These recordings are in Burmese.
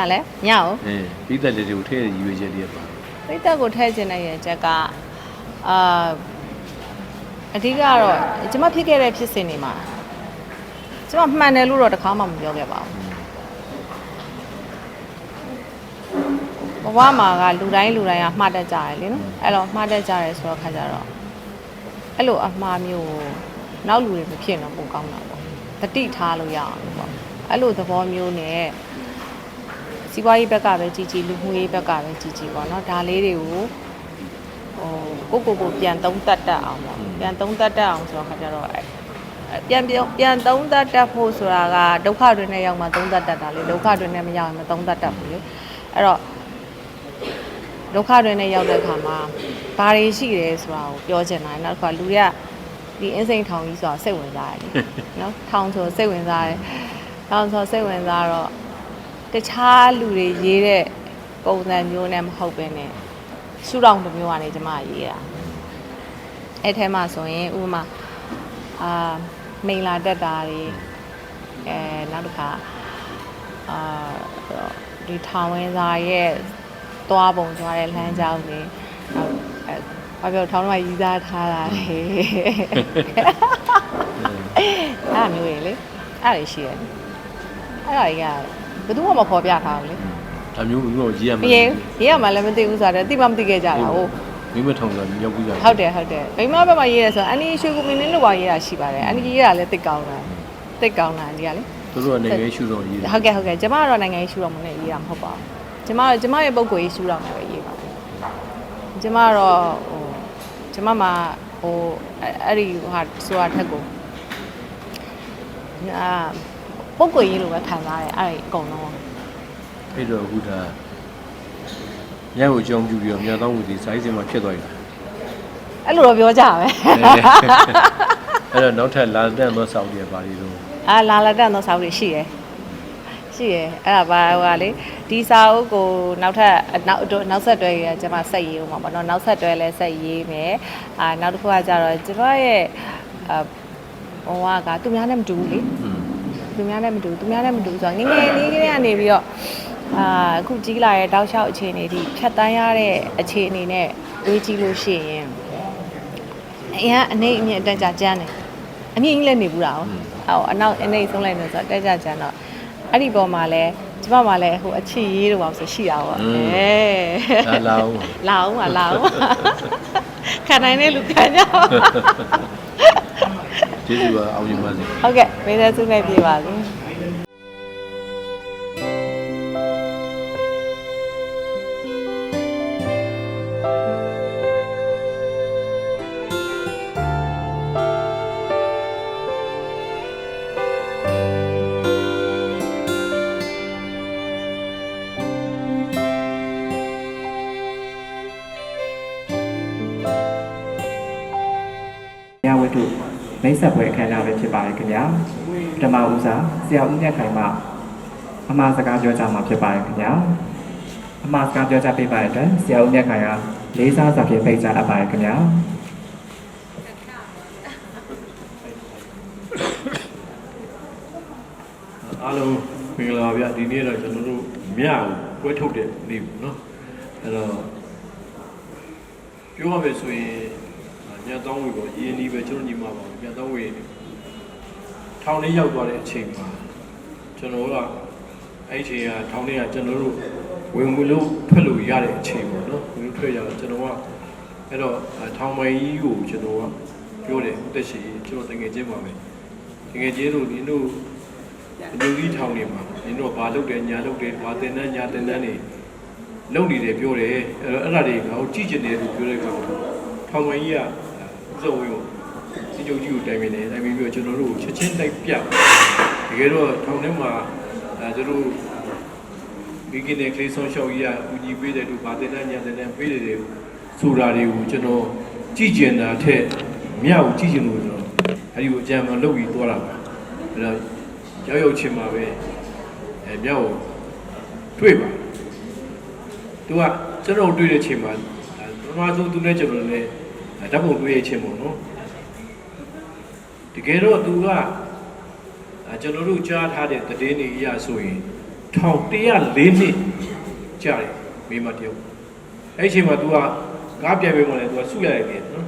ညာလဲညအောင်အဲပြီးသက်လေးတွေကိုထည့်ရည်ရွယ်ချက်လေးပါပိတ်သက်ကိုထည့်ခြင်းတဲ့ရဲ့ချက်ကအာအဓိကတော့ကျမဖြစ်ခဲ့တဲ့ဖြစ်စဉ်တွေမှာကျမမှန်တယ်လို့တော့တစ်ခါမှမပြောခဲ့ပါဘူးဘဝမှာကလူတိုင်းလူတိုင်းကမှားတတ်ကြတယ်လေနော်အဲ့တော့မှားတတ်ကြတယ်ဆိုတော့ခါကြတော့အဲ့လိုအမှားမျိုးကိုနောက်လူတွေမဖြစ်တော့ပိုကောင်းတာပေါ့တတိထားလို့ရအောင်လို့ပေါ့အဲ့လိုသဘောမျိုးနဲ့ စီးပွားရေးဘက်ကပဲကြီးကြီးလူမှုရေးဘက်ကပဲကြီးကြီးပေါ့နော်ဒါလေးတွေကိုဟိုကိုကိုကိုပြန်သုံးတတ်တတ်အောင်ပေါ့ပြန်သုံးတတ်တတ်အောင်ဆိုတော့ခါကြတော့အဲ့အဲ့ပြန်ပြန်ပြန်သုံးတတ်တတ်ဖို့ဆိုတာကဒုက္ခတွေနဲ့ရောက်မှသုံးတတ်တတ်တာလေဒုက္ခတွေနဲ့မရောက်ရင်မသုံးတတ်တတ်ဘူးလေအဲ့တော့ဒုက္ခတွေနဲ့ရောက်တဲ့အခါမှာဘာတွေရှိတယ်ဆိုတာကိုပြောချင်တာနောက်တစ်ခါလူတွေကဒီအင်းစိန်ထောင်ကြီးဆိုတာစိတ်ဝင်စားတယ်လေနော်ထောင်ဆိုစိတ်ဝင်စားတယ်ထောင်ဆိုစိတ်ဝင်စားတော့ တခြားလူတွေရေးတဲ့ပုံစံမျိုးနဲ့မဟုတ်ဘဲနဲ့ရှုထောင့်တစ်မျိုးကနေကျမရေးတာအဲ့ထဲမှာဆိုရင်ဥပမာအာမိန်လာတက်တာတွေအဲနောက်တစ်ခါအာဒီထောင်ဝင်စာရဲ့သွားပုံသွားတဲ့လမ်းကြောင်းတွေနောက်အဲဘာပြောထောင်တော့ရီးစားထားတာလေအဲ့ဒါမျိုးတွေလေအဲ့ဒါတွေရှိတယ်အဲ့ဒါတွေက ဘယ်သူမှမဖော်ပြထားဘူးလေဒါမျိုးမျိုးတော့ကြီးရမှာမရေရေးရမှလည်းမသိဘူးဆိုတော့တိမမသိခဲ့ကြတာဟုတ်မိမထောင်ဆိုရောက်ပြီးကြဟုတ်တယ်ဟုတ်တယ်မိမဘက်မှာရေးရဆိုအန်ဒီရွှေကူမင်းလင်းလို့ပါရေးတာရှိပါတယ်အန်ဒီရေးတာလည်းသိကောင်းတာသိကောင်းတာအန်ဒီကလေသူတို့ကနေငယ်ရှူတော့ရေးတယ်ဟုတ်ကဲ့ဟုတ်ကဲ့ကျမကတော့နိုင်ငံရေးရှူတော်မနဲ့ရေးတာမဟုတ်ပါဘူးကျမကျမရဲ့ပုံကိုရေးရှူတော်မှာပဲရေးပါကျမကတော့ဟိုကျမမှာဟိုအဲ့ဒီဟာဆိုတာထက်ကိုအာ ပုံကိုရေးလို့ပဲခံစားရတယ်အဲ့ဒီအကုန်လုံးအဲ့တော့အခုဒါညကိုကြောင်းပြပြီးတော့မြတ်သောဝီဒီစိုင်းစင်မှာဖြစ်သွားပြီအဲ့လိုတော့ပြောကြပါပဲအဲ့တော့နောက်ထပ်လာတဲ့သောဆောက်တွေပါလိလို့အာလာလာတန်သောစာအုပ်တွေရှိရယ်ရှိရယ်အဲ့ဒါပါဟိုကလေဒီစာအုပ်ကိုနောက်ထပ်နောက်တော့နောက်ဆက်တွဲရကျွန်မဆက်ရေးဦးမှာပေါ့နော်နောက်ဆက်တွဲလဲဆက်ရေးမယ်အာနောက်တစ်ခုကကြတော့ကျွန်တော်ရဲ့အာဟိုကကသူများနဲ့မတူဘူးလေอืม သူများနဲ့မတူသူများနဲ့မတူဆိုတော့ငယ်ငယ်လေးကလေးကနေပြီးတော့အာအခုကြီးလာတဲ့တောက်လျှောက်အခြေအနေဒီဖြတ်တန်းရတဲ့အခြေအနေနဲ့တွေးကြည့်လို့ရှိရင်အရင်အနေအမြင့်အတက်ကြကျန်းတယ်အမြင့်ကြီးလည်းနေဘူးတာဟုတ်ဟောအနောက်အနေဆုံးလိုက်နေဆိုတော့တက်ကြကျန်းတော့အဲ့ဒီပေါ်မှာလဲကျမမှလည်းဟိုအချစ်ရေးတော့ပါဆိုရှိတာပေါ့အဲဒါလာအောင်လာအောင်ပါလာအောင်ပါခံနိုင်တဲ့လူခံကြအောင် ကျေးဇူးပါအောင်ရပါစေဟုတ်ကဲ့မေးတဲ့စုနဲ့ပြေပါစေ ဆက်ပွဲအခမ်းအနားပဲဖြစ်ပါတယ်ခင်ဗျာပထမဦးစားဆရာဦးမြတ်ခိုင်မှအမှားစကားပြောကြမှာဖြစ်ပါတယ်ခင်ဗျာအမှားစကားပြောကြပေးပါတဲ့အတွက်ဆရာဦးမြတ်ခိုင်ကလေးစားစွာဖြင့်ဖိတ်ကြားအပ်ပါတယ်ခင်ဗျာအားလုံးမင်္ဂလာပါဗျဒီနေ့တော့ကျွန်တော်တို့မြကိုပွဲထုတ်တဲ့နေ့ပေါ့နော်အဲ့တော့ပြောရမယ်ဆိုရင် ညတောင်းဝေပေါ့ရင်းနှီးပဲကျွန်တော်ညီမပါညတောင်းဝေထောင်လေးရောက်သွားတဲ့အချိန်မှာကျွန်တော်ကအဲ့ဒီအချိန်ကထောင်လေးကကျွန်တော်တို့ဝင်ဝင်လို့ထွက်လို့ရတဲ့အချိန်ပေါ့နော်ဝင်လို့ထွက်ရတော့ကျွန်တော်ကအဲ့တော့ထောင်မိုင်ကြီးကိုကျွန်တော်ကပြောတယ်ဥသက်ရှိကျွန်တော်တကယ်ချင်းပါပဲတကယ်ချင်းတို့ဒီတို့လူကြီးထောင်နေမှာနင်တို့ဘာလုပ်တယ်ညာလုပ်တယ်ဘာတင်တန်းညာတင်တန်းနေလုပ်နေတယ်ပြောတယ်အဲ့တော့အဲ့ဒါတွေငါတို့ကြည့်ကျင်တယ်လို့ပြောတဲ့အခါမှာထောင်ဝင်ကြီးက ဥစုံဝင်ကိုစီချုပ်ကြီးကိုတိုင်ပင်တယ်တိုင်ပင်ပြီးတော့ကျွန်တော်တို့ချက်ချင်းတိုက်ပြတကယ်တော့ထောင်ထဲမှာအဲသူတို့မိခင်နဲ့ကလေးဆုံးရှောက်ကြီးကဦးကြီးပေးတယ်လို့ဘာတင်တန်းညာတင်တန်းပေးတယ်ဆိုတာတွေကိုကျွန်တော်ကြည့်ကျင်တာထက်မြောက်ကြည့်ကျင်လို့ကျွန်တော်အဲ့ဒီကိုအကြံမှလုပ်ပြီးသွားတာပါအဲ့တော့ရောက်ရောက်ချင်းမှာပဲအဲမြောက်ကိုတွေ့ပါသူကကျွန်တော်တွေ့တဲ့ချိန်မှာပထမဆုံးသူနဲ့ကျွန်တော်လည်း ဓာတ်ပုံတွေ့ရချင်းပေါ့နော်တကယ်တော့သူကကျွန်တော်တို့ကြားထားတဲ့သတင်းတွေအရဆိုရင် 1104နှစ်ကြာတယ်မိမတယောက်အဲ့ဒီအချိန်မှာ तू ကကားပြန်ပေးမှလည်း तू ကဆုရလိုက်တယ်နော်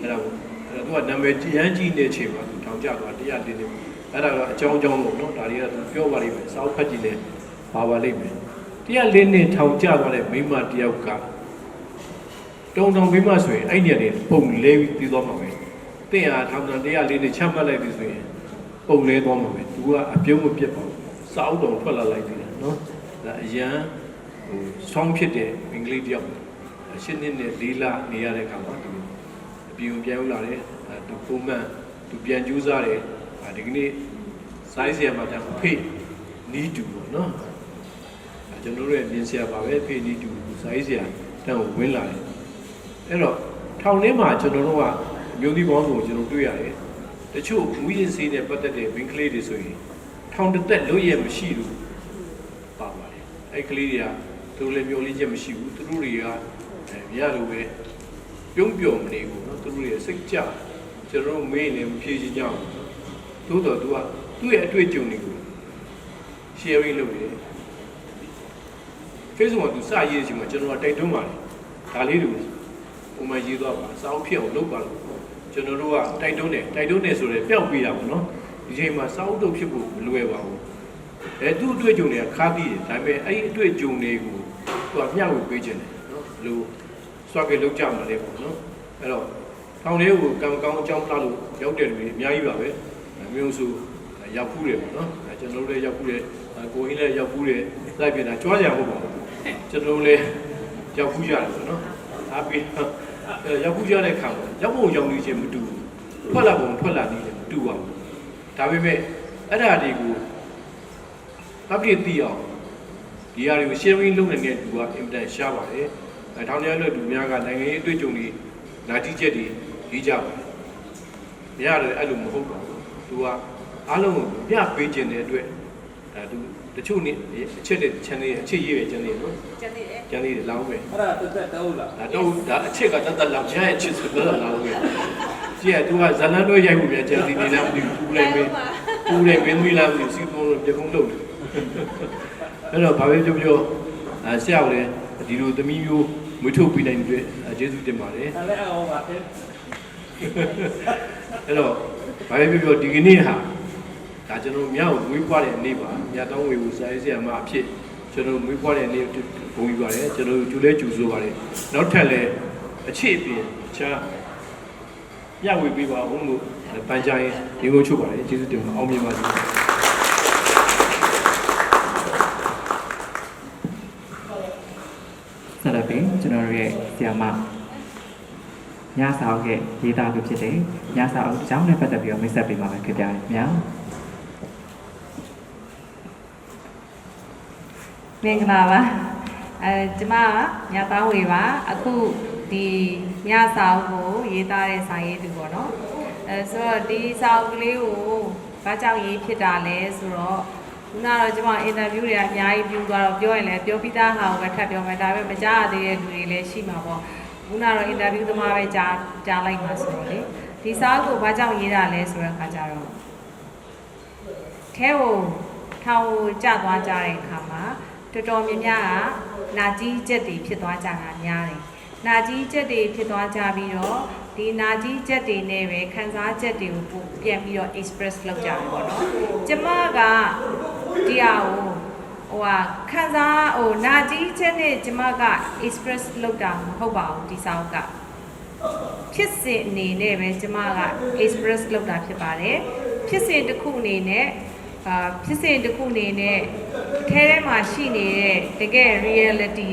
အဲ့ဒါကိုအဲ့ဒါ तू ကနာမည်ရမ်းကြီးတဲ့အချိန်မှာ तू ထောင်ကျသွား104နှစ်အဲ့ဒါကအကြောင်းအကြောင်းလို့နော်ဒါတွေက तू ပြောပါလိမ့်မယ်စာအုပ်ဖတ်ကြည့်လဲပါပါလိမ့်မယ်104နှစ်ထောင်ကျသွားတဲ့မိမတယောက်က တုံတုံမိမဆိုရင်အဲ့ဒီနေရာတွေပုံလဲပြီးပြီးသွားမှာပဲတင့်အားထောင်တန်104နှစ်ချမှတ်လိုက်ပြီဆိုရင်ပုံလဲသွားမှာပဲ तू ကအပြုံးမပြတ်ပါဘူးစာအုပ်တော်ထွက်လာလိုက်သေးတယ်နော်ဒါအရန်ဟိုဆောင်းဖြစ်တဲ့အင်္ဂလိပ်တယောက်ရှင်းနှစ်နဲ့လေးလနေရတဲ့အခါမှာသူအပြင်ကိုပြန်ရောက်လာတယ်အဲသူပုံမှန်သူပြန်ကြိုးစားတယ်အဲဒီကနေ့စိုင်းဆရာမတန်းဖေးနီးတူပေါ့နော်အဲကျွန်တော်တို့ရဲ့မြင်ဆရာပါပဲဖေးနီးတူစိုင်းဆရာတန်းကိုဝင်လာတယ် အဲ့တော့ထောင်ထဲမှာကျွန်တော်တို့ကမျိုးသီးပေါင်းစုံကျွန်တော်တွေ့ရတယ်တချို့မူရင်းစေးနဲ့ပတ်သက်တဲ့ wing ကလေးတွေဆိုရင်ထောင်တစ်သက်လို့ရမရှိလို့ပါပါတယ်အဲ့ကလေးတွေကသူတို့လည်းမျိုးလေးချက်မရှိဘူးသူတို့တွေကအဲမရလို့ပဲပြုံးပြုံမနေဘူးနော်သူတို့တွေစိတ်ကြကျွန်တော်တို့မေးနေမဖြေချင်ကြဘူးသို့တော်သူကသူ့ရဲ့အတွေ့အကြုံတွေကို sharing လုပ်နေတယ် Facebook မှာသူစရေးတဲ့အချိန်မှာကျွန်တော်ကတိုက်တွန်းပါတယ်ဒါလေးတွေ ပုံမှန်ရေးသွားပါစာအုပ်ဖြစ်အောင်လုပ်ပါလို့ကျွန်တော်တို့ကတိုက်တွန်းတယ်တိုက်တွန်းတယ်ဆိုတော့ပျောက်ပြီးတာပေါ့နော်ဒီချိန်မှာစာအုပ်တုပ်ဖြစ်ဖို့မလွယ်ပါဘူးအဲသူ့အတွေ့အကြုံတွေကခါးပြီးတယ်ဒါပေမဲ့အဲ့ဒီအတွေ့အကြုံတွေကိုသူကမျှဝေပေးခြင်းတယ်နော်ဘယ်လိုစွာကလောက်ကြမှာလဲပေါ့နော်အဲ့တော့ထောင်လေးကိုကံကောင်းအကြောင်းပြလို့ရောက်တဲ့လူတွေအများကြီးပါပဲမျိုးစုရောက်ဖူးတယ်ပေါ့နော်အဲကျွန်တော်တို့လည်းရောက်ဖူးတယ်ကိုရင်းလည်းရောက်ဖူးတယ်လိုက်ပြန်တာကြွားကြမှာပေါ့ကျွန်တော်တို့လည်းရောက်ဖူးရတယ်ပေါ့နော်အားပေး ရောက်ဖူးကြတဲ့ခါမှာရောက်ဖို့ရောက်နေခြင်းမတူဘူးထွက်လာပုံထွက်လာနေတယ်မတူပါဘူးဒါပေမဲ့အဲ့ဒါတွေကို update သိအောင်ဒီဟာတွေကို sharing လုပ်နေတဲ့လူကအင်မတန်ရှားပါတယ်အဲထောင်ထဲလို့လူများကနိုင်ငံရေးအတွေ့အကြုံတွေနာတီးချက်တွေရေးကြပါတယ်မရတယ်အဲ့လိုမဟုတ်ပါဘူးသူကအားလုံးကိုပြပေးခြင်းတဲ့အတွက် ဒါသူတချို့နေအချက်တဲ့ channel အချက်ရေးပဲ channel နော်ကျန်သေးတယ် channel တွေလောင်းပဲအဲ့ဒါတက်တက်တောက်လားဒါတော့ဒါအချက်ကတတ်တတ်လောက်ချရဲ့အချက်ဆိုတော့လောင်းပဲကြည့်ရသူကဇလန်တို့ရိုက်ဖို့ပြန် channel နေလားမသိဘူးပူလိုက်ပဲပူတယ်မင်းမီလားမသိဘူးစီးပုံလို့ပြကုန်းလုပ်တယ်အဲ့တော့ဘာပဲပြောပြောအဲဆရာကလည်းဒီလိုသမီးမျိုးမွေးထုတ်ပေးနိုင်တဲ့အတွက်ကျေးဇူးတင်ပါတယ်အဲ့လည်းအောင်ပါပဲအဲ့တော့ဘာပဲပြောပြောဒီကနေ့ဟာ ဒါကျွန်တော်မြောက်ဝေးပွားတဲ့နေ့ပါမြတ်တောင်းဝေဘူးစာရေးဆရာမအဖြစ်ကျွန်တော်ဝေးပွားတဲ့နေ့ဘုံယူပါတယ်ကျွန်တော်ကျူလဲကျူဆိုပါတယ်နောက်ထပ်လည်းအခြေအပြင်ချာညဝေပေးပါဦးလို့ပန်းချရင်ဒီကိုချုပ်ပါတယ်ကျေးဇူးတင်ပါအောင်မြင်ပါစေဆက်လက်ပြီးကျွန်တော်တို့ရဲ့ဆရာမညစာအုပ်ရဲ့ရေးသားသူဖြစ်တဲ့ညစာအုပ်အကြောင်းနဲ့ပတ်သက်ပြီးတော့မိတ်ဆက်ပေးပါမယ်ခင်ဗျာ။များ မင်္ဂလာပါအဲကျမကညသားဝေပါအခုဒီညစာအုပ်ကိုရေးသားတဲ့စာရေးသူပေါ့နော်အဲဆိုတော့ဒီစာအုပ်ကလေးကိုဘာကြောင့်ရေးဖြစ်တာလဲဆိုတော့ခုနကတော့ကျမအင်တာဗျူးတွေကအများကြီးပြုသွားတော့ပြောရင်လည်းပြောပြီးသားဟာကိုပဲထပ်ပြောမယ်ဒါပေမဲ့မကြားရသေးတဲ့လူတွေလည်းရှိမှာပေါ့ခုနကတော့အင်တာဗျူးသမားပဲကြားကြားလိုက်မှာဆိုတော့လေဒီစာအုပ်ကိုဘာကြောင့်ရေးတာလဲဆိုတဲ့အခါကျတော့ထဲကိုထောင်ကိုကျသွားကြတဲ့အခါမှာ တော်တော်များများကနာကြီးချက်တွေဖြစ်သွားကြတာများတယ်။နာကြီးချက်တွေဖြစ်သွားကြပြီးတော့ဒီနာကြီးချက်တွေနဲ့ပဲခံစားချက်တွေကိုပို့ပြန်ပြီးတော့ express လုပ်ကြတယ်ပေါ့နော်။ကျမကဒီဟာကိုဟိုဟာခံစားဟိုနာကြီးချက်နဲ့ကျမက express လုပ်တာမဟုတ်ပါဘူးဒီစာအုပ်ကဖြစ်စဉ်အနေနဲ့ပဲကျမက express လုပ်တာဖြစ်ပါတယ်ဖြစ်စဉ်တစ်ခုအနေနဲ့အာဖြစ်စဉ်တစ်ခုအနေနဲ့အ ထဲထဲမှာရှိနေတဲ့တကယ် reality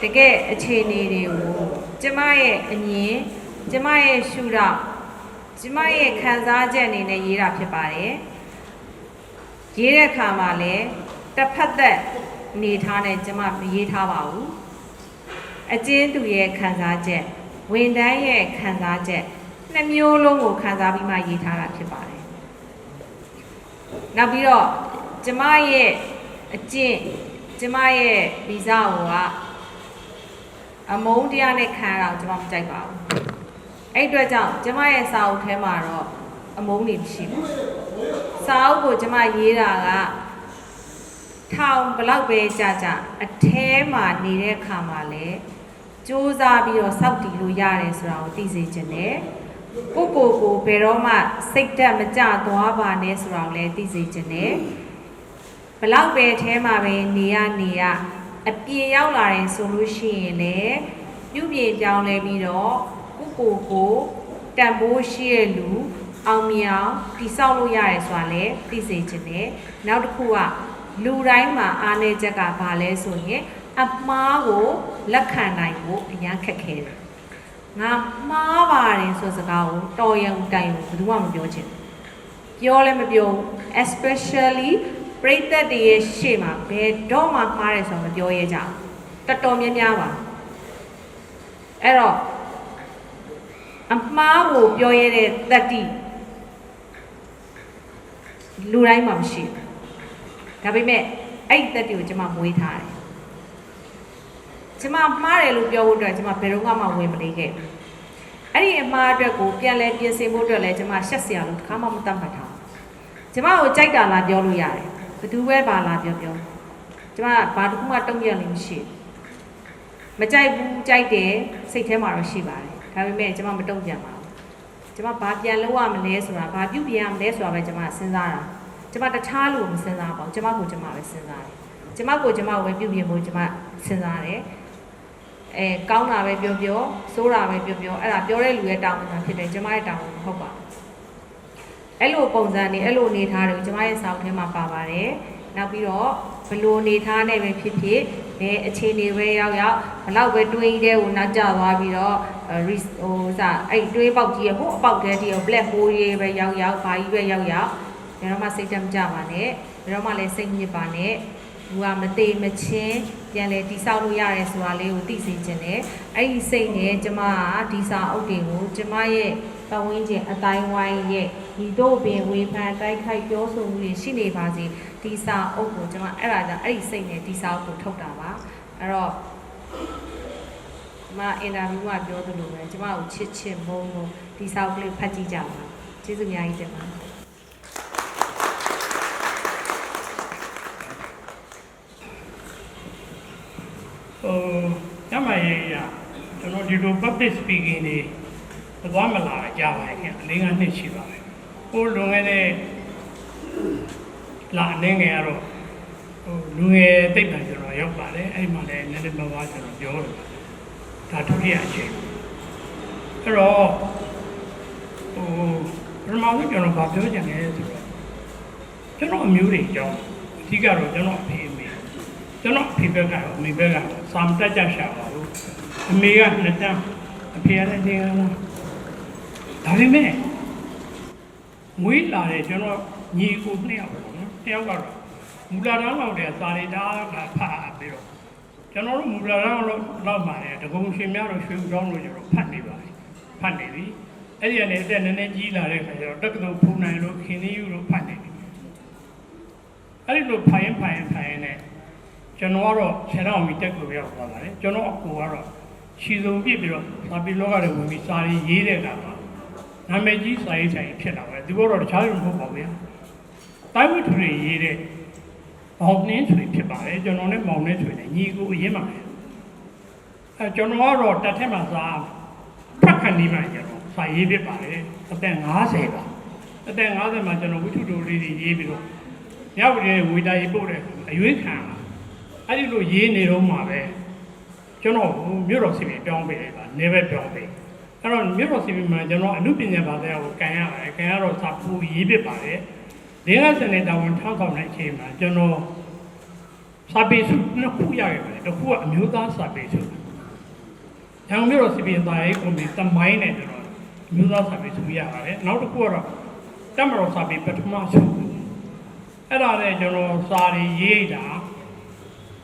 တွေတကယ်အခြေအနေတွေကိုကျမရဲ့အမြင်ကျမရဲ့ရှုထောင့်ကျမရဲ့ခံစားချက်အနေနဲ့ရေးတာဖြစ်ပါတယ်ရေးတဲ့အခါမှာလည်းတစ်ဖက်သက်အနေထားနဲ့ကျမမရေးထားပါဘူးအကျဉ်းသူရဲ့ခံစားချက်ဝန်ထမ်းရဲ့ခံစားချက်နှစ်မျိုးလုံးကိုခံစားပြီးမှရေးထားတာဖြစ်ပါတယ်နောက်ပြီးတော့ကျမရဲ့ အကျင့်ကျမရဲ့ဗီဇကိုကအမုန်းတရားနဲ့ခံရတာကိုကျမမကြိုက်ပါဘူးအဲ့အတွက်ကြောင့်ကျမရဲ့စာအုပ်ထဲမှာတော့အမုန်းတွေမရှိဘူးစာအုပ်ကိုကျမရေးတာကထောင်ဘလောက်ပဲကြာကြာအထဲမှာနေတဲ့အခါမှာလည်းစူးစမ်းပြီးတော့စောက်တည်လို့ရတယ်ဆိုတာကိုသိစေချင်တယ်ကိုကိုကိုဘယ်တော့မှစိတ်တက်မကြသွားပါနဲ့ဆိုတာကိုလည်းသိစေချင်တယ် ဘလောက်ပဲအထဲမှာပဲနေရနေရအပြင်ရောက်လာတယ်ဆိုလို့ရှိရင်လည်းပြုပြင်ပြောင်းလဲပြီးတော့ကိုကိုကိုတန်ဖိုးရှိတဲ့လူအောင်မြင်အောင်တည်ဆောက်လို့ရတယ်ဆိုတာလည်းသိစေချင်တယ်နောက်တစ်ခုကလူတိုင်းမှာအားနည်းချက်ကဘာလဲဆိုရင်အမှားကိုလက်ခံနိုင်ဖို့အများခက်ခဲတယ်။ငါမှားပါတယ်ဆိုစကားကိုတော်ရုံတိုင်ဘယ်သူမှမပြောချင်ဘူး။ပြောလည်းမပြောဘူး especially ပရိသတ်တွေရဲ့ရှေ့မှာဘယ်တော့မှမှားတယ်ဆိုတော့မပြောရဲကြဘူး။တော်တော်များများပါ။အဲ့တော့အမှားကိုပြောရတဲ့တတိလူတိုင်းမှာမရှိဘူး။ဒါပေမဲ့အဲ့ဒီတက်တီကိုကျွန်မမွေးထားတယ်။ကျွန်မမှားတယ်လို့ပြောဖို့အတွက်ကျွန်မဘယ်တော့မှဝင်မလေးခဲ့ဘူး။အဲ့ဒီအမှားအတွက်ကိုပြန်လဲပြင်ဆင်ဖို့အတွက်လည်းကျွန်မရှက်စရာလို့တစ်ခါမှမတတ်မှတ်ထားဘူး။ကျွန်မကိုကြိုက်တာလားပြောလို့ရတယ်။ ဘယ်သူပဲပါလားပြောပြော။ကျွန်မဘာတစ်ခုမှတုံ့ပြန်လို့မရှိဘူး။မကြိုက်ဘူးကြိုက်တယ်စိတ်ထဲမှာတော့ရှိပါတယ်။ဒါပေမဲ့ကျွန်မမတုံ့ပြန်ပါဘူး။ကျွန်မဘာပြန်လုပ်ရမလဲဆိုတာဘာပြုပြင်ရမလဲဆိုတာပဲကျွန်မစဉ်းစားတာ။ကျမတခြားလူကိုမစဉ်းစားပါဘူးကျမကိုကျမပဲစဉ်းစားတယ်ကျမကိုကျမကိုပဲပြုပြင်ဖို့ကျမစဉ်းစားတယ်အဲကောင်းတာပဲပြောပြောဆိုးတာပဲပြောပြောအဲ့ဒါပြောတဲ့လူရဲ့တာဝန်သာဖြစ်တယ်ကျမရဲ့တာဝန်မဟုတ်ပါဘူး အဲ့လိုပုံစံနေအဲ့လိုအနေထားတွေကိုကျမရဲ့စာအုပ်ထဲမှာပါပါတယ်နောက်ပြီးတော့ဘလို့အနေထားနဲ့ပဲဖြစ်ဖြစ်ဘယ်အခြေအနေပဲရောက်ရောက်ဘလောက်ပဲတွေးတဲ့ကိုနောက်ကျသွားပြီးတော့ဟိုစားအဲ့တွေးပေါက်ကြီးရဟိုအပေါက်တဲတည်းကို black hole ရေးပဲရောက်ရောက်ဘာကြီးပဲရောက်ရောက်ဘယ်တော့မှစိတ်တမကြပါနဲ့ဘယ်တော့မှလည်းစိတ်ညစ်ပါနဲ့လူကမသေးမချင်းပြန်လဲတိဆောက်လို့ရတယ်ဆိုတာလေးကိုသိစေချင်တယ်အဲ့ဒီစိတ်နဲ့ကျမကဒီစာအုပ်တွေကိုကျမရဲ့ ပတ်ဝန်းကျင်အတိုင်းဝိုင်းရဲ့ဒီတို့ပင်ဝေဖန်တိုက်ခိုက်ပြောဆိုမှုတွေရှိနေပါစေဒီစာအုပ်ကိုကျမအဲ့ဒါကြောင့်အဲ့ဒီစိတ်နဲ့ဒီစာအုပ်ကိုထုတ်တာပါအဲ့တော့မအင်တာဗျူးမှာပြောသလိုပဲကျမကိုချစ်ချစ်မုန်းလို့ဒီစာအုပ်ကလေးဖတ်ကြည့်ကြပါကျေးဇူးအများကြီးတင်ပါတယ်ဟိုညမရေးရကျွန်တော်ဒီလို public speaking တွေ သွားမလာကြပါခင်အလေးကနှစ်ရှိပါပဲဟိုလွန်ခဲ့တဲ့လာအနေငယ်ကတော့ဟိုလူငယ်တိတ်တန်ကျွန်တော်ရောက်ပါတယ်အဲ့ဒီမှာလည်းနည်းနည်းပါးပါးကျွန်တော်ပြောတယ်ဒါဒုတိယအချိန်အဲ့တော့ဟိုပထမဆုံးကျွန်တော်ဗာပြောချင်တယ်ဆိုတော့ကျွန်တော်အမျိုးတွေအကြောင်းအဓိကတော့ကျွန်တော်အဖေအမေကျွန်တော်အဖေဘက်ကတော့အမေဘက်ကစာမတက်ကြရှာပါဘူးအမေကနှစ်တန်းအဖေကလည်းနေကန်းလား ဒါပေမဲ့မွေးလာတဲ့ကျွန်တော်ညီကိုနှစ်ယောက်ပေါ့နော်တစ်ယောက်ကတော့မူလာတန်းလောက်တဲ့စာရီတာကဖတ်ပြီးတော့ကျွန်တော်တို့မူလာတန်းလောက်လောက်ပါလေတကုံရှင်များတို့ရွှေဦးကျောင်းတို့ကျွန်တော်ဖတ်နေပါပြီဖတ်နေပြီအဲ့ဒီကနေအသက်နည်းနည်းကြီးလာတဲ့ခါကျတော့တက္ကသိုလ်ဖုန်နိုင်လို့ခင်သီးယူလို့ဖတ်နေပြီအဲ့ဒီလိုဖိုင်ဖိုင်ဖိုင်နဲ့ကျွန်တော်ကတော့ဆယ်တော့မီတက်ကိုရောက်သွားပါတယ်ကျွန်တော်အကူကတော့ရှီစုံပြစ်ပြီးတော့စာပေလောကတွေဝင်ပြီးစာရေးရေးတဲ့အခါမှာ နာမည်ကြီးစာရေးဆိုင်ဖြစ်လာတယ်သူကတော့တခြားလူမဟုတ်ပါဘူးဗျာတိုင်းဝိထုတွေရေးတဲ့မောင်နှင်းဆွေဖြစ်ပါတယ်ကျွန်တော်နဲ့မောင်နှင်းဆွေနဲ့ညီကိုအရင်ပါပဲအဲကျွန်တော်ကတော့တက်ထက်မှာစာဖတ်ခဏဒီမှာကျွန်တော်စာရေးဖြစ်ပါတယ်အသက်50ပါအသက်50မှာကျွန်တော်ဝိထုတို့လေးတွေရေးပြီးတော့ညဝရီဝေတာရေးပို့တဲ့အရွေးခံလာအဲ့ဒီလိုရေးနေတော့မှာပဲကျွန်တော်မြို့တော်စီမံပြောင်းပေးလိုက်ပါနေပဲပြောင်းပေး အဲ့တော့မြို့တော်စီမံမှာကျွန်တော်အမှုပညာဘာသာကိုကန်ရပါတယ်ကန်ရတော့စာပူရေးဖြစ်ပါတယ်၄၅စနေတာဝန်ထောက်ဆောင်တဲ့အချိန်မှာကျွန်တော်စာပေစုနှစ်ခုရခဲ့ပါတယ်တစ်ခုကအမျိုးသားစာပေစုရန်ကုန်မြို့တော်စီမံသားရေးကွန်မတီတမိုင်းနဲ့ကျွန်တော်အမျိုးသားစာပေစုရပါတယ်နောက်တစ်ခုကတော့တမတော်စာပေပထမစုအဲ့ဒါနဲ့ကျွန်တော်စာတွေရေးတာ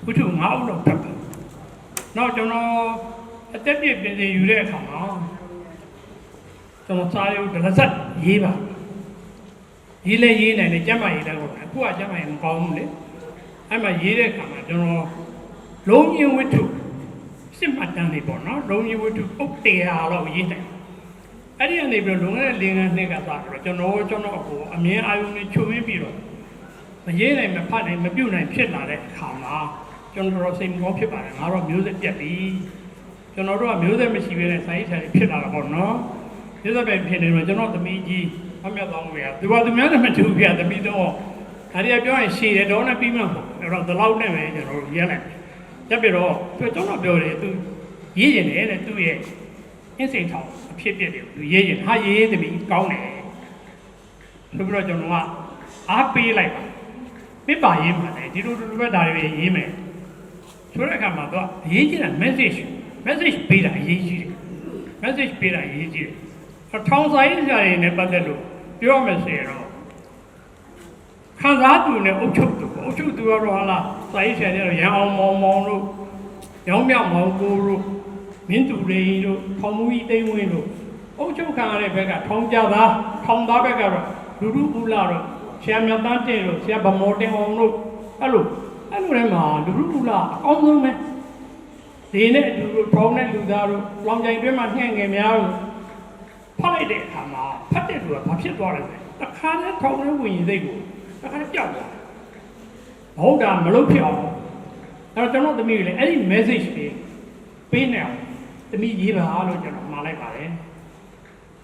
ဝိထုငါးဦးလောက်တက်တယ်။နောက်ကျွန်တော်အသက်ပြည့်ပြင်စီယူတဲ့အခါမှာ ကျွန်တော်စာရုပ်ဒလဆက်ရေးပါရေးလဲရေးနိုင်တယ်ကျမ်းမာရေးလည်းဟုတ်တယ်အခုကကျမ်းမာရေးမကောင်းဘူးလေအဲ့မှာရေးတဲ့အခါမှာကျွန်တော်လုံးမြင်ဝိထုစစ်မှတ်တမ်းလေးပေါ့နော်လုံးမြင်ဝိထုပုတ်တရားလောက်ရေးတယ်အဲ့ဒီကနေပြီးတော့လုံခဲ့တဲ့လင်္ကာနှစ်ကစားတော့ကျွန်တော်ကျွန်တော်အကိုအမြင်အာယုံနဲ့ချုပ်ရင်းပြီးတော့မရေးနိုင်မဖတ်နိုင်မပြုတ်နိုင်ဖြစ်လာတဲ့အခါမှာကျွန်တော်တို့စိတ်မကောင်းဖြစ်ပါတယ်ငါတော့မျိုးဆက်ပြက်ပြီကျွန်တော်တို့ကမျိုးဆက်မရှိဘဲနဲ့စာရေးဆရာတွေဖြစ်လာတာပေါ့နော် မျိုးဆက်ပဲဖြစ်နေတော့ကျွန်တော်သမီးကြီးအမြတ်သောင်းဝေကသူကသူများနဲ့မတူဘူးကသမီးတော့ဒါရီပြောရင်ရှည်တယ်တော့နဲ့ပြီးမှပေါ့အဲ့တော့ဒီလောက်နဲ့ပဲကျွန်တော်တို့ရဲလိုက်တက်ပြီးတော့သူကျွန်တော်ပြောတယ်သူရေးရင်တယ်တဲ့သူ့ရဲ့အင်းစိန်ထောင်အဖြစ်ပြက်တယ်သူရေးရင်ဟာရေးသမီးကောင်းတယ်ဆိုပြီးတော့ကျွန်တော်ကအားပေးလိုက်ပါပြပါရေးမှာလေဒီလိုလိုပဲဒါတွေရေးမယ်ဆိုတဲ့အခါမှာတော့အရေးကြီးတာ message message ပေးတာအရေးကြီးတယ် message ပေးတာအရေးကြီးတယ်အ ထောင်ဆိုင်ကြရည်နဲ့ပတ်သက်လို့ပြောမယ်ဆိုရင်တော့ခံစားသူနဲ့အုပ်ချုပ်သူပေါ့အုပ်ချုပ်သူကတော့ဟာလားဆိုင်ဆရာတွေရန်အောင်မောင်မောင်တို့ရောင်းမြောက်မောင်ကိုတို့မင်းသူတွေတို့ထောင်မူကြီးတိမ်ဝင်းတို့အုပ်ချုပ်ခံရတဲ့ဘက်ကထောင်ကြသားထောင်သားဘက်ကတော့လူလူဦးလာတော့ဆရာမြတ်တန်းတဲ့တို့ဆရာဗမောတင်အောင်တို့အဲ့လိုအဲ့လိုထဲမှာလူလူဦးလာအကောင်းဆုံးပဲဒီနဲ့အတူတူထောင်တဲ့လူသားတို့လောင်ကြိုင်တွင်းမှာနှဲ့ငယ်များတို့ ဖတ်လိုက်တဲ့အခါမှာဖတ်တဲ့လူကဘာဖြစ်သွားလဲတခါနဲ့ထောင်တဲ့ဝင်ရင်စိတ်ကိုတခါနဲ့ပျောက်သွားတယ်ဘုရားမလုပ်ဖြစ်အောင်အဲ့တော့ကျွန်တော်သမီးတွေလည်းအဲ့ဒီ message တွေပေးနေအောင်သမီးရေးပါလို့ကျွန်တော်မှာလိုက်ပါတယ်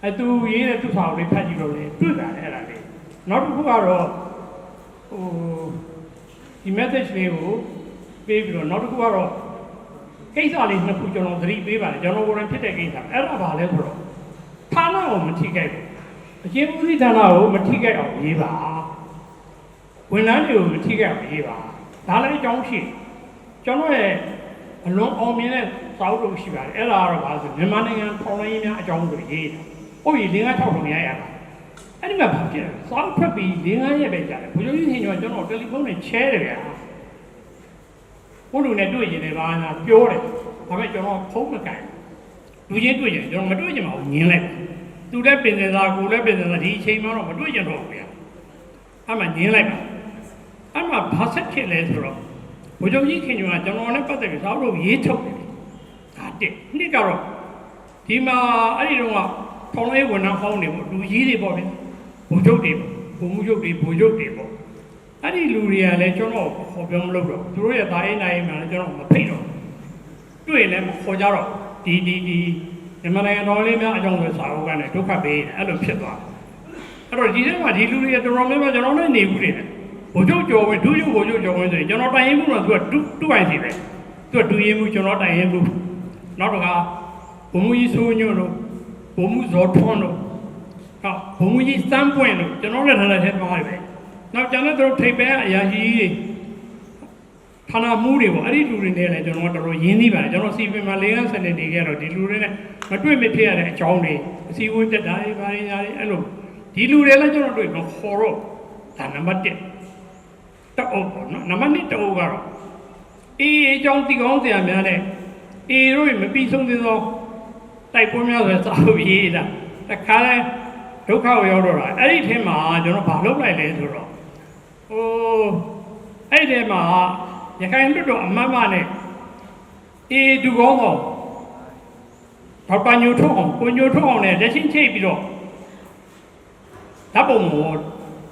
အဲသူရေးတဲ့သူ့စာအုပ်လေးဖတ်ကြည့်လို့လေတွေ့တာလေအဲ့ဒါလေးနောက်တစ်ခုကတော့ဟိုဒီ message လေးကိုပေးပြီးတော့နောက်တစ်ခုကတော့ကိစ္စလေးနှစ်ခုကျွန်တော်သတိပေးပါတယ်ကျွန်တော်ကိုယ်တိုင်ဖြစ်တဲ့ကိစ္စအဲ့ဒါဘာလဲဆိုတော့ဌာန ကိုမထိခိုက်ဘူးအချင်းဦးစီးဌာနကိုမထိခိုက်အောင်ရေးပါဝန်ထမ်းတွေကိုမထိခိုက်အောင်ရေးပါဒါလည်းအကြောင်းရှိကျွန်တော်ရဲ့အလွန်အောင်မြင်တဲ့စာအုပ်တွေရှိပါတယ်အဲ့ဒါကတော့ဘာလို့ဆိုမြန်မာနိုင်ငံထောင်လိုင်းရေးများအကြောင်းကိုရေးတာဟုတ်ပြီ၄၅၆ထုံရရတာအဲ့ဒီမှာဘာဖြစ်လဲစာအုပ်ထွက်ပြီး၄၅ရက်ပဲကြာတယ်ဘုရားကြီးဟင်ကျော်ကျွန်တော်တယ်လီဖုန်းနဲ့ချဲတယ်ဗျာဘုလူနဲ့တွေ့ရင်လည်းဘာသာပြောတယ်ဒါပေမဲ့ကျွန်တော်ဖုန်းမကင်လူချင်းတွေ့ရင်ကျွန်တော်မတွေ့ချင်ပါဘူးညင်းလိုက် သူလည်းပင်စင်သားကိုလည်းပင်စင်သားဒီအချိန်မှတော့မတွေ့ချင်တော့ဘူးဗျာအဲ့မှညင်းလိုက်ပါအဲ့မှဘာဆက်ဖြစ်လဲဆိုတော့ဘုရားကြီးခင်ကျော်ကကျွန်တော်နဲ့ပတ်သက်ပြီးစာအုပ်ရေးထုတ်တယ်ဒါတစ်နှစ်ကတော့ဒီမှာအဲ့ဒီတော့ကထောင်လေးဝန်ထမ်းဟောင်းတွေပေါ့လူကြီးတွေပေါ့ဗျာဘုံချုပ်တွေပေါ့ဘုံမှုချုပ်တွေဘုံချုပ်တွေပေါ့အဲ့ဒီလူတွေကလည်းကျွန်တော်ခေါ်ပြောမလို့တော့သူတို့ရဲ့သားရေးနိုင်မှလည်းကျွန်တော်မဖိတ်တော့တွေ့လည်းမခေါ်ကြတော့ဒီဒီဒီ မြန်မာနိုင်ငံတော်လေးများအကြောင်းပဲစာအုပ်ကနေဒုက္ခပေးတယ်အဲ့လိုဖြစ်သွားအဲ့တော့ဒီထဲမှာဒီလူတွေတော်တော်များများကျွန်တော်နဲ့နေဘူးတွေဘုံချုပ်ကြော်ဝင်ဒုချုပ်ဘုံချုပ်ကြော်ဝင်ဆိုရင်ကျွန်တော်တိုင်ရင်မှုတော့သူကတူတူပိုင်စီပဲသူကတူရင်မှုကျွန်တော်တိုင်ရင်မှုနောက်တော့ကဘုံမူကြီးဆိုးညွန့်တို့ဘုံမူဇော်ထွန်းတို့ဟောဘုံကြီးစမ်းပွင့်လို့ကျွန်တော်လည်းထားတဲ့ထဲသွားတယ်ပဲနောက်ကျန်တဲ့သူတို့ထိပ်ပဲအရာကြီးတွေ ဌာနမှုတွေပေါ့အဲ့ဒီလူတွေနဲ့လည်းကျွန်တော်တော်တော်ရင်းနှီးပါတယ်ကျွန်တော်စီပင်မှာ၄၅စနေနေခဲ့တော့ဒီလူတွေနဲ့မတွေ့မဖြစ်ရတဲ့အကြောင်းတွေအစည်းအဝေးတက်တာတွေဘာတွေညာတွေအဲ့လိုဒီလူတွေလည်းကျွန်တော်တွေ့တော့ခေါ်တော့ဒါနံပါတ်1တအုပ်ပေါ့နော်နံပါတ်2တအုပ်ကတော့အေးအကြောင်းတီကောင်းစရာများတဲ့အေးတို့မပြီးဆုံးသေးသောတိုက်ပွဲများဆိုစာအုပ်ရေးတာတခါလဲဒုက္ခကိုရောက်တော့တာအဲ့ဒီထဲမှာကျွန်တော်ဘာလုပ်လိုက်လဲဆိုတော့ဟိုအဲ့ဒီထဲမှာ ရခိုင်လွတ်တော်အမတ်မနဲ့အေးဒူကောင်းအောင်ဘာပညိုထုတ်အောင်ကိုညိုထုတ်အောင်နဲ့လက်ချင်းချိတ်ပြီးတော့ဓာတ်ပုံကို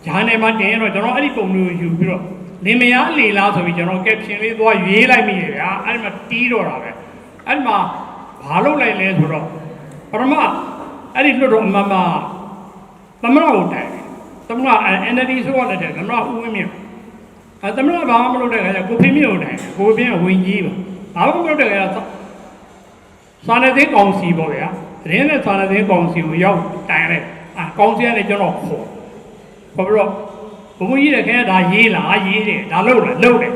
ဂျာနယ်မှာတင်ရတော့ကျွန်တော်အဲ့ဒီပုံမျိုးယူပြီးတော့လင်မယားလေလားဆိုပြီးကျွန်တော်ကက်ရှင်လေးသွားရွေးလိုက်မိတယ်ဗျာအဲ့ဒီမှာတီးတော့တာပဲအဲ့ဒီမှာဘာလုပ်လိုက်လဲဆိုတော့ပထမအဲ့ဒီလွတ်တော်အမတ်မသမရကိုတိုင်တယ်သမရ NLD ဆိုရတဲ့သမရဦးဝင်းမြင့် အဲသမရဘာမှမလုပ်တဲ့ခါကျကိုဖေမြင့်ကိုတိုင်တယ်ကိုဖေမြင့်ဝင်ကြီးပါဘာမှမလုပ်တဲ့ခါကျစာနယ်ဇင်းကောင်စီပေါ့ဗျာသတင်းနဲ့စာနယ်ဇင်းကောင်စီကိုရောက်တိုင်တယ်အာကောင်စီကလည်းကျွန်တော်ခေါ်ခေါ်ပြီးတော့ဘုံကြီးတဲ့ခဲဒါရေးလားရေးတယ်ဒါလုပ်လားလုပ်တယ်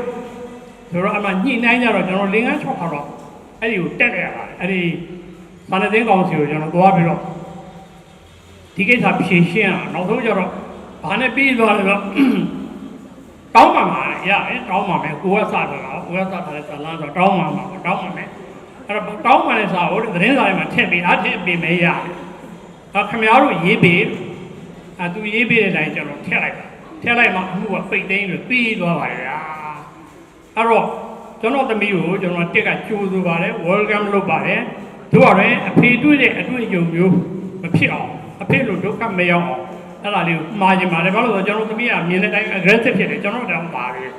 ဆိုတော့အမှညှိနှိုင်းကြတော့ကျွန်တော်၄၅6ခါတော့အဲ့ဒီကိုတက်ရပါတယ်အဲ့ဒီစာနယ်ဇင်းကောင်စီကိုကျွန်တော်သွားပြီးတော့ဒီကိစ္စဖြေရှင်းအောင်နောက်ဆုံးကျတော့ဘာနဲ့ပြီးသွားလဲဆိုတော့ တောင်းပါမှာရအဲတောင်းပါမယ်ကိုကစတာလားကိုကစတာလဲဇလန်းဆိုတောင်းပါမှာပေါ့တောင်းပါမယ်အဲ့တော့တောင်းပါတဲ့စာကိုသတင်းစာထဲမှာထည့်ပြီးအားထည့်ပြီးမယ်ရတယ်အဲခမရတို့ရေးပေးအဲသူရေးပေးတဲ့အတိုင်းကျွန်တော်ထည့်လိုက်တာထည့်လိုက်မှအမှုကပိတ်သိမ်းလို့ပြီးသွားပါရဲ့ဗျာအဲ့တော့ကျွန်တော်သမီးကိုကျွန်တော်တက်ကကြိုးဆိုပါတယ် welcome လုပ်ပါတယ်တို့ရတယ်အဖေတွေ့တဲ့အတွေ့အကြုံမျိုးမဖြစ်အောင်အဖေလိုဒုက္ခမရောက်အောင် အဲ့ဒါလေးကိုမှားခြင်းပါတယ်ဘာလို့လဲဆိုတော့ကျွန်တော်တို့သမီးကမြင်တဲ့အတိုင်း aggressive ဖြစ်တယ်ကျွန်တော်တို့တောင်ပါတယ်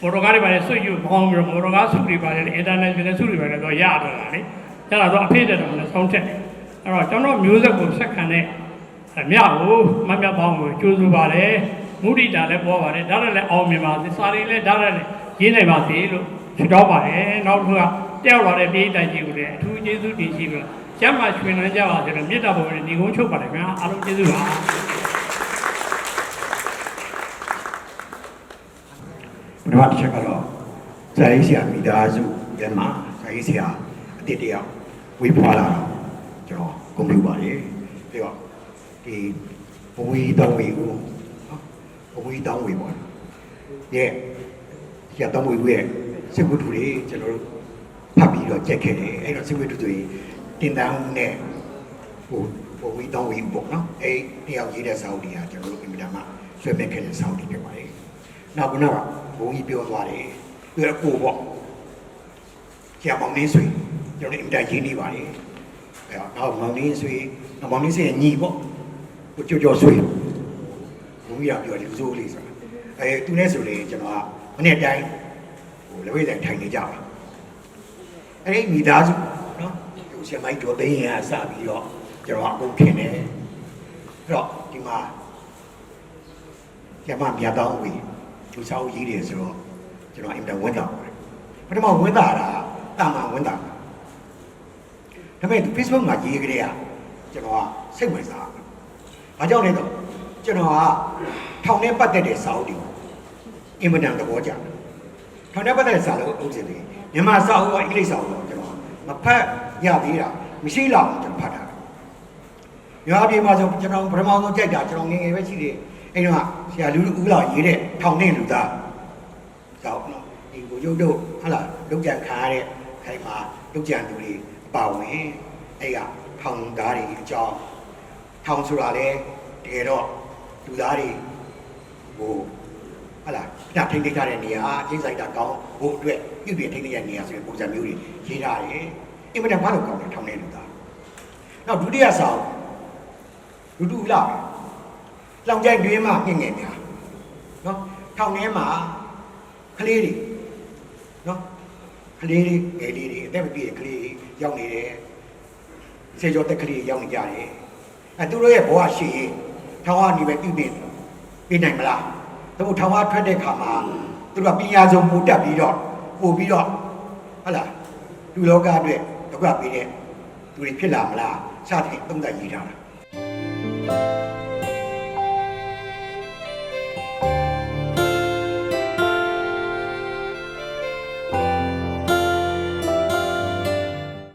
ဘော်တော်ကားတွေပါတယ်ဆွတ်ယူပေါင်းပြီးတော့ဘော်တော်ကားစုတွေပါတယ် international စုတွေပါတယ်တော့ရတော့တာလေအဲ့ဒါတော့အဖေတဲ့တော်နဲ့ဆောင်းချက်အဲ့တော့ကျွန်တော်မျိုးဆက်ကိုဆက်ခံတဲ့အမြကိုမမြပေါင်းကိုကြိုးစားပါတယ်မုဒိတာလည်းပေါ်ပါတယ်ဒါလည်းအောင်မြင်ပါစေစာရင်းလည်းဒါလည်းရေးနိုင်ပါစေလို့ဆုတောင်းပါတယ်နောက်တစ်ခုကတယောက်လာတဲ့ပြည်တိုင်ကြီးကိုလည်းအထူးကျေးဇူးတင်ရှိပြီးတော့ ကျမ်းမာရွှင်လန်းကြပါစေလို့မေတ္တာပေါ်နဲ့ညီကုန်းချုပ်ပါတယ်ခင်ဗျာအားလုံးကျေးဇူးပါပထမတစ်ချက်ကတော့ဇာရေးဆရာမိသားစုထဲမှာဇာရေးဆရာအတစ်တယောက်ဝေးဖွာလာတော့ကျွန်တော်ဂုဏ်ပြုပါတယ်ပြီးတော့ဒီဘဝီတောင်းဝေကိုနော်ဘဝီတောင်းဝေပေါ့ရဲ့ရတောင်းဝေရဲ့စစ်ဝတ္ထုတွေကျွန်တော်တို့ဖတ်ပြီးတော့ကြက်ခဲ့တယ်အဲ့တော့စစ်ဝတ္ထုတွေ တင်တန်းနဲ့ဟိုဘဝီတောင်းဝေပေါ့နော်အဲ့တယောက်ရေးတဲ့စာအုပ်တွေကကျွန်တော်တို့အင်မတန်မှဆွဲမဲ့ခဲ့တဲ့စာအုပ်တွေဖြစ်ပါတယ်နောက်ကတော့ဘုန်းကြီးပြောသွားတယ်သူကကိုပေါ့ကျန်မောင်လေးဆွေကျွန်တော်အင်တာရင်းနေပါလေအဲတော့မောင်လေးဆွေမောင်လေးဆွေညီပေါ့ကိုကြော်ကြော်ဆွေဘုန်းကြီးကပြောတယ်လူစိုးလေးဆိုတာအဲသူနဲ့ဆိုလေကျွန်တော်ကမနေ့တိုင်းဟိုလက်ဝဲတိုင်းထိုင်နေကြပါအဲဒီမိသားစုနော်ဟိုဆ ရာမိုက်တော်သိရင်ကစပြီးတော့ကျွန်တော်အကုန်ခင်တယ်အဲ့တော့ဒီမှာကျမမြတ်တော်ဝေသူစာအုပ်ရေးတယ်ဆိုတော့ကျွန်တော်အင်တာဝန်တာပါတယ်ပထမဝန်တာတာတာမန်ဝန်တာဒါပေမဲ့ Facebook မှာရေးကြတဲ့ကကျွန်တော်ကစိတ်ဝင်စားတယ်ဘာကြောင့်လဲတော့ကျွန်တော်ကထောင်ထဲပတ်သက်တဲ့စာအုပ်တွေအင်မတန်သဘောကျတယ်ထောင်ထဲပတ်သက်တဲ့စာအုပ်အုပ်စင်တွေမြန်မာစာအုပ်ကအင်္ဂလိပ်စာအုပ်တော့ကျွန်တော်မဖတ် ရသေးတာမရှိလောက်ကျွန်တော်ဖတ်တာရွာပြည်မှာဆိုကျွန်တော်ပထမဆုံးကြိုက်တာကျွန်တော်ငယ်ငယ်ပဲရှိသေးတယ်အဲ့တော့ဆရာလူလူဦးလာရေးတဲ့ထောင်နဲ့လူသားကြောက်နော်ဒီကိုရုပ်တို့ဟာလာလုတ်ကြံခါရတဲ့ခိုင်မှာလုတ်ကြံသူတွေအပါဝင်အဲ့ကထောင်သားတွေအကြောင်းထောင်ဆိုတာလေတကယ်တော့လူသားတွေဟိုဟာလာညထိန်ထိန်ထားတဲ့နေရာအချင်းဆိုင်တာကောင်းဟိုအတွက်ပြုပြင်ထိန်ထိန်တဲ့နေရာဆိုရင်ပုံစံမျိုးတွေရေးထားတယ် အင်မတန်ဘာလို့ကောင်းလဲထောင်နဲ့လူသားနောက်ဒုတိယဆောင်လူတူလာပဲလောင်ကြိုက်တွင်းမှာငှက်ငယ်များနော်ထောင်ထဲမှာကလေးတွေနော်ကလေးတွေငယ်လေးတွေအသက်မပြည့်တဲ့ကလေးတွေရောက်နေတယ်စေကျော်တက်ကလေးတွေရောက်နေကြတယ်အဲသူတို့ရဲ့ဘဝရှိရင်ထောင်ကနေပဲပြုပြင်ပြနိုင်မလားသူတို့ထောင်ကထွက်တဲ့ခါမှာသူတို့ကပညာဆုံးပို့တက်ပြီးတော့ပို့ပြီးတော့ဟုတ်လားလူလောကအတွက် ဒုက္ခပေးတဲ့သူတွေဖြစ်လာမလားစသဖြင့်သုံးသပ်ရေးထားတာ